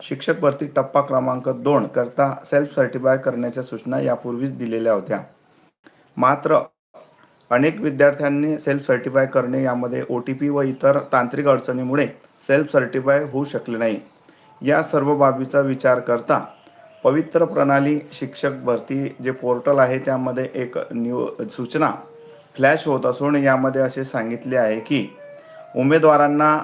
शिक्षक भरती टप्पा क्रमांक दोन करता सेल्फ सर्टिफाय करण्याच्या सूचना यापूर्वीच दिलेल्या होत्या. मात्र अनेक विद्यार्थ्यांनी सेल्फ सर्टिफाय करणे यामध्ये ओ टी पी व इतर तांत्रिक अडचणीमुळे सेल्फ सर्टिफाय होऊ शकले नाही. या सर्व बाबीचा विचार करता पवित्र प्रणाली शिक्षक भरती जे पोर्टल आहे त्यामध्ये एक न्यू सूचना फ्लॅश होत असून यामध्ये असे सांगितले आहे की उमेदवारांना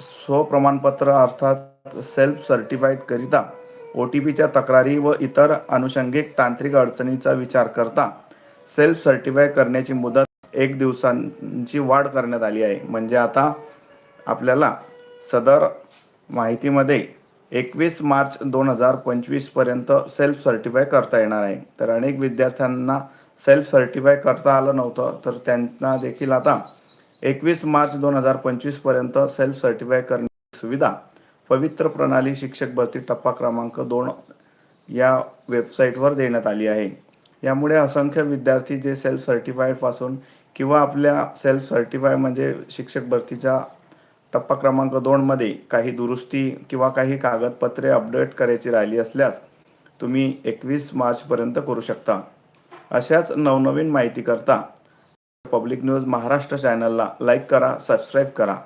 स्वप्रमाणपत्र अर्थात सेल्फ सर्टिफाईड करिता ओ टी पीच्या तक्रारी व इतर अनुषंगिक तांत्रिक अडचणीचा विचार करता सेल्फ सर्टिफाय करण्याची मुदत एक दिवसांची वाढ करण्यात आली आहे. म्हणजे आता आपल्याला सदर माहितीमध्ये एकवीस मार्च दोन हजार पंचवीसपर्यंत सेल्फ सर्टिफाय करता येणार आहे. तर अनेक विद्यार्थ्यांना सेल्फ सर्टिफाय करता आलं नव्हतं तर त्यांना देखील आता एकवीस मार्च दोन हजार पंचवीसपर्यंत सेल्फ सर्टिफाय करण्याची सुविधा पवित्र प्रणाली शिक्षक भरती टप्पा क्रमांक दोन या वेबसाईटवर देण्यात आली आहे. यामुळे असंख्य विद्यार्थी जे सेल्फ सर्टिफाईडपासून किंवा आपल्या सेल्फ सर्टिफाय म्हणजे शिक्षक भरतीच्या टप्पा क्रमांक दोनमध्ये काही दुरुस्ती किंवा काही कागदपत्रे अपडेट करायची राहिली असल्यास तुम्ही एकवीस मार्चपर्यंत करू शकता. अशाच नवनवीन माहिती करता पब्लिक न्यूज महाराष्ट्र चॅनलला लाईक करा सबस्क्राईब करा.